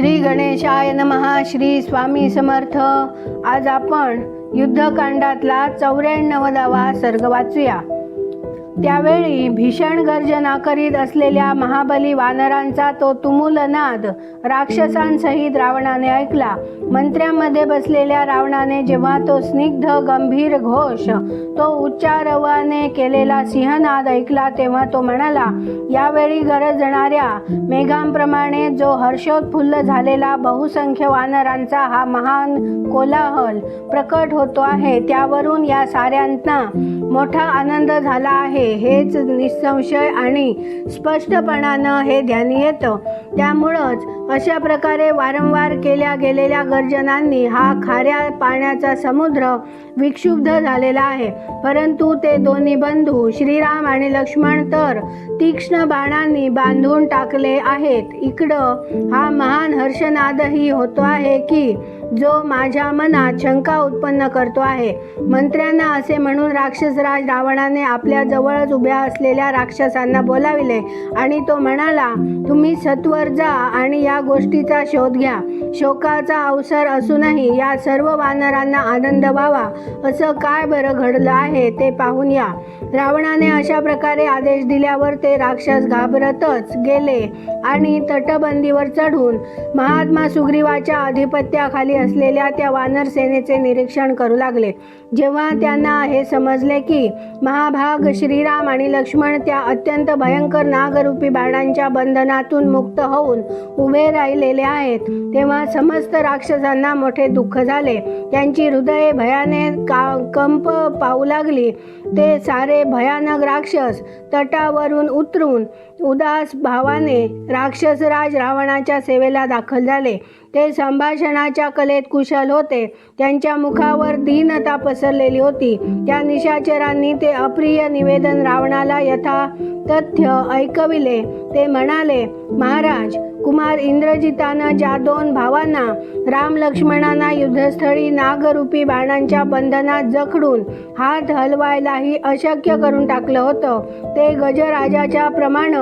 श्री गणेशाय नमहा श्री स्वामी समर्थ. आज आपण युद्धकांडातला चौऱ्याण्णवदावा सर्ग वाचूया. त्यावेळी भीषण गर्जना करीत असलेल्या महाबली वानरांचा तो तुमुल नाद राक्षसांसहित रावणाने ऐकला. मंत्र्यामध्ये बसलेल्या रावणाने जेव्हा तो स्निग्ध गंभीर घोष तो उच्चारवाने केलेला सिंहनाद ऐकला तेव्हा तो म्हणाला यावेळी गरजणाऱ्या मेघांप्रमाणे जो हर्षोत्फुल्ल झालेला बहुसंख्य वानरांचा हा महान कोलाहल प्रकट होतो आहे त्यावरून या साऱ्यांना मोठा आनंद झाला आहे. हेच निसंशय आणि स्पष्टपणानं हे ध्यानी येतं. त्यामुळंच अशा प्रकारे वारंवार केल्या गेलेल्या गर्जनांनी हा खाऱ्या पाण्याचा समुद्र विक्षुब्ध झालेला आहे. परंतु ते दोन्ही बंधू श्रीराम आणि लक्ष्मण तर तीक्ष्ण बाणांनी बांधून टाकले आहेत. इकडं हा महान हर्षनादही होतो आहे की जो माझ्या मनात शंका उत्पन्न करतो आहे. मंत्र्यांना असे म्हणून राक्षसराज रावणाने आपल्या जवळच उभ्या असलेल्या राक्षसांना बोलाविले आणि तो म्हणाला तुम्ही सत्वर जा आणि या गोष्टीचा शोध घ्या. शोकाचा अवसर असूनही या सर्व वानरांना आनंद व्हावा. असं काय बरं घडलं आहे ते पाहून या. रावणाने अशा प्रकारे आदेश दिल्यावर ते राक्षस घाबरतच गेले आणि तटबंदीवर चढून महात्मा सुग्रीवाच्या अधिपत्याखाली असलेल्या त्या वानर सेनेचे निरीक्षण करू लागले. जेव्हा त्यांना हे समजले की महाभाग श्रीराम आणि लक्ष्मण त्या अत्यंत भयंकर नागरूपी बाणांच्या बंधनातून मुक्त होऊन उभे राहिलेले आहेत तेव्हा समस्त राक्षसांना मोठे दुःख झाले. त्यांची हृदये भयाने का कंप पाहू लागली. ते सारे भयानक राक्षस तटावरून उतरून उदास भावाने राक्षसराज रावणाच्या सेवेला दाखल झाले. ते संभाषणाच्या कलेत कुशल होते. त्यांच्या मुखावर दीनता पसरलेली होती. त्या निशाचरांनी ते अप्रिय निवेदन रावणाला यथा तथ्य ऐकविले. ते म्हणाले महाराज कुमार इंद्रजितानं ज्या दोन भावांना राम लक्ष्मणांना युद्धस्थळी नागरूपी बाणांच्या बंधनात जखडून हात हलवायलाही अशक्य करून टाकलं होतं ते गजराजाच्या प्रमाण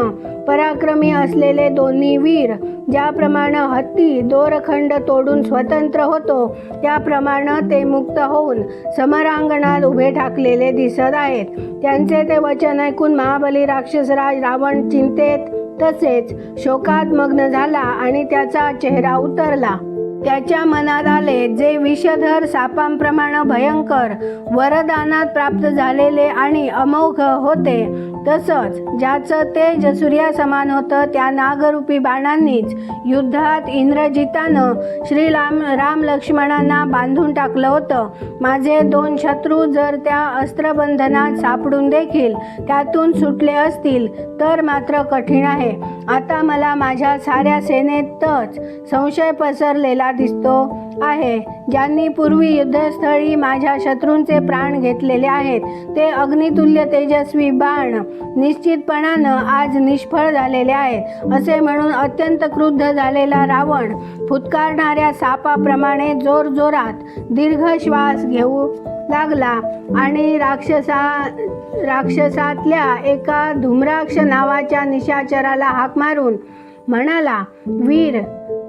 पराक्रमी असलेले दोन्ही वीर ज्याप्रमाणे हत्ती दोरखंड तोडून स्वतंत्र होतो त्याप्रमाणे ते मुक्त होऊन समरांगणात उभे ठाकलेले दिसत आहेत. त्यांचे ते वचन ऐकून महाबली राक्षसराज रावण चिंतेत तसेच शोकात मग्न झाला आणि त्याचा चेहरा उतरला. त्याच्या मनात आले जे विषधर सापांप्रमाणे भयंकर वरदानात प्राप्त झालेले आणि अमोघ होते. तसंच ज्याचं तेज सूर्यासमान होतं त्या नागरूपी बाणांनीच युद्धात इंद्रजितानं श्रीराम राम लक्ष्मणांना बांधून टाकलं होतं. माझे दोन शत्रू जर त्या अस्त्रबंधनात सापडून देखील त्यातून सुटले असतील तर मात्र कठीण आहे. आता मला माझ्या साऱ्या सेनेतच संशय पसरलेला दिसतो आहे. ज्यांनी पूर्वी युद्धस्थळी माझ्या शत्रूंचे प्राण घेतलेले आहेत ते अग्नितुल्य तेजस्वी बाण निश्चितपणानं आज निष्फळ झालेले आहेत असे म्हणून अत्यंत क्रुद्ध झालेला रावण फुतकारणाऱ्या सापाप्रमाणे जोरजोरात दीर्घ श्वास घेऊ लागला आणि राक्षसा राक्षसातल्या एका धूम्राक्ष नावाच्या निशाचराला हाक मारून म्हणाला वीर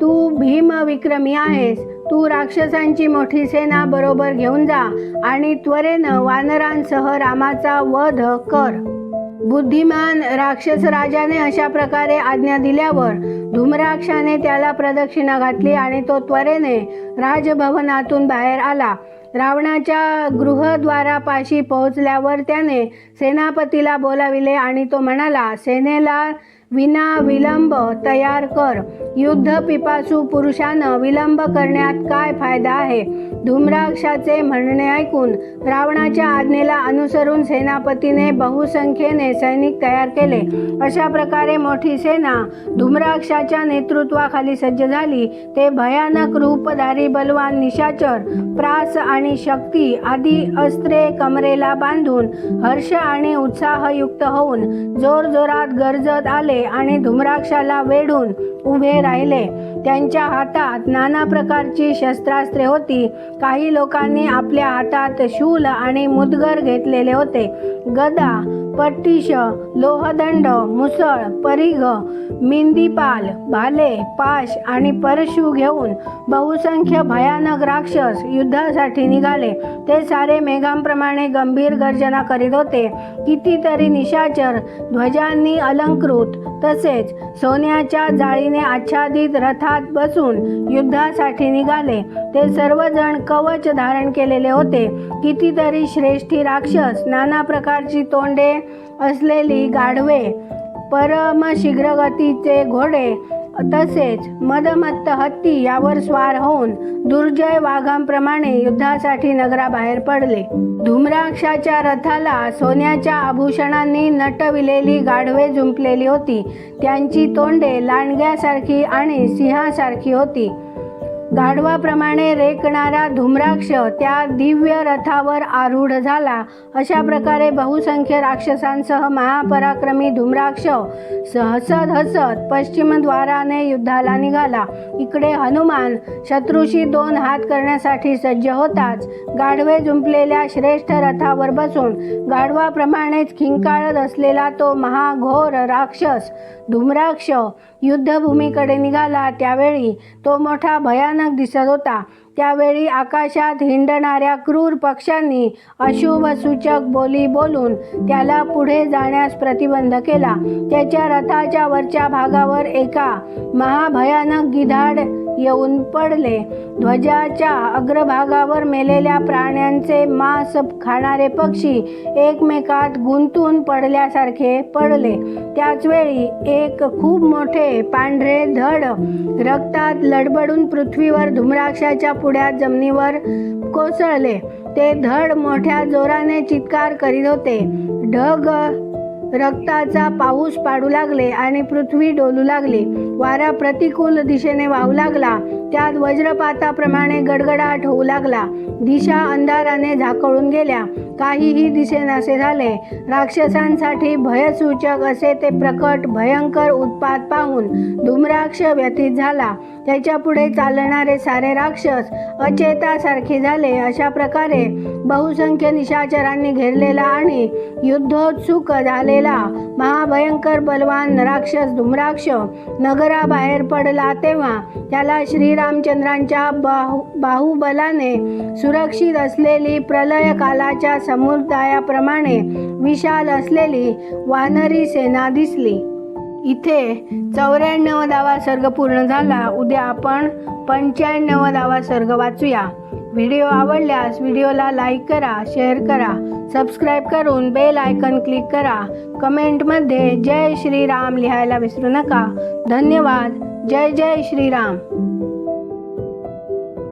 तू भीम विक्रमी आहेस. तू राक्षसांची मोठी सेना बरोबर घेऊन जा आणि त्वरेनं वानरांसह रामाचा वध कर. बुद्धिमान राक्षस राजाने अशा प्रकारे आज्ञा दिल्यावर धूम्राक्षाने त्याला प्रदक्षिणा घातली आणि तो त्वरेने राजभवनातून बाहेर आला. रावणाच्या गृहद्वारापाशी पोहोचल्यावर त्याने सेनापतीला बोलाविले आणि तो म्हणाला सेनेला विना विलंब तयार कर. युद्ध पिपासू पुरुषानं विलंब करण्यात काय फायदा आहे? धूम्राक्षाचे म्हणणे ऐकून रावणाच्या आज्ञेला अनुसरून सेनापतीने बहुसंख्येने सैनिक तयार केले. अशा प्रकारे मोठी सेना धूम्राक्षाच्या नेतृत्वाखाली सज्ज झाली. ते भयानक रूपधारी बलवान निशाचर प्रास आणि शक्ती आदी अस्त्रे कमरेला बांधून हर्ष आणि उत्साहयुक्त होऊन जोरजोरात गरजत आले. आणि धुम्राक्षाला वेढून उभे राहिले. त्यांच्या हातात नाना प्रकारची शस्त्रास्त्रे होती. काही लोकांनी आपल्या हातात शूल आणि मुदगर घेतलेले होते. गदा पट्टिश लोहदंड मुसळ परिघ मिंदीपाल भाले पाश आणि परशु घेऊन बहुसंख्य भयानक राक्षस युद्धासाठी निघाले. ते सारे मेघांप्रमाणे गंभीर गर्जना करीत होते. कितीतरी निशाचर ध्वजांनी अलंकृत तसेच सोन्याच्या जाळीने आच्छादित रथा रथात बसून युद्धासाठी निघाले. ते सर्वजण कवच धारण केलेले होते. कितीतरी श्रेष्ठी राक्षस नाना प्रकारची तोंडे असलेली गाढवे परमशीघ्रगतीचे घोडे तसेच मदमत्त हत्ती यावर स्वार होऊन दुर्जय वाघांप्रमाणे युद्धासाठी नगराबाहेर पडले. धूम्राक्षाच्या रथाला सोन्याच्या आभूषणांनी नटविलेली गाढवे जुंपलेली होती. त्यांची तोंडे लांडग्यासारखी आणि सिंहासारखी होती. गाढवाप्रमाणे रेकणारा धूम्राक्ष त्या दिव्य रथावर आरूढ झाला. अशा प्रकारे बहुसंख्य राक्षसांसह महापराक्रमी धूम्राक्ष हसत हसत पश्चिमद्वाराने युद्धाला निघाला. इकडे हनुमान शत्रूशी दोन हात करण्यासाठी सज्ज होताच गाढवे जुंपलेल्या श्रेष्ठ रथावर बसून गाढवाप्रमाणेच खिंकाळत असलेला तो महाघोर राक्षस धूम्राक्ष युद्धभूमीकडे निघाला. त्यावेळी तो मोठा भयानक दिसत होता. त्यावेळी आकाशात हिंडणाऱ्या क्रूर पक्ष्यांनी अशुभ सूचक बोली बोलून त्याला पुढे जाण्यास प्रतिबंध केला. त्याच्या रथाच्या वरच्या भागावर एका महाभयानक गिधाड येऊन पडले. ध्वजाच्या अग्रभागावर मेलेल्या प्राण्यांचे मांस खाणारे पक्षी एकमेकात गुंतून पडल्यासारखे पडले. त्याचवेळी एक खूप मोठे पांढरे धड रक्तात लडबडून पृथ्वीवर धुम्राक्षाच्या पुढ्यात जमिनीवर कोसळले. ते धड मोठ्या जोराने चित्कार करीत होते. ढग रक्ताचा पाऊस पाडू लागले आणि पृथ्वी डोलू लागली. वारा प्रतिकूल दिशेने वाहू लागला. त्यात वज्रपाताप्रमाणे गडगडाट होऊ लागला. दिशा अंधाराने झाकळून गेल्या. काहीही दिसेनासे झाले. राक्षसांसाठी भयसूचक असे ते प्रकट भयंकर उत्पात पाहून धूम्राक्ष व्यतीत झाला. त्याच्या पुढे चालणारे सारे राक्षस अचेतासारखे झाले. अशा प्रकारे बहुसंख्य निशाचरांनी घेरलेला आणि युद्धोत्सुक झालेला महाभयंकर बलवान राक्षस धूम्राक्ष घराबाहेर पडला तेव्हा त्याला श्रीरामचंद्रांच्या बाहु बाहुबलाने सुरक्षित असलेली प्रलय कालाच्या समुदायाप्रमाणे विशाल असलेली वानरी सेना दिसली. इथे चौऱ्याण्णवदावा सर्ग पूर्ण झाला. उद्या आपण पंच्याण्णवदावा सर्ग वाचूया. व्हिडिओ आवडल्यास व्हिडिओला लाईक करा शेअर करा सबस्क्राईब करून बेल आयकन क्लिक करा. कमेंटमध्ये जय श्रीराम लिहायला विसरू नका. धन्यवाद. जय जय श्रीराम.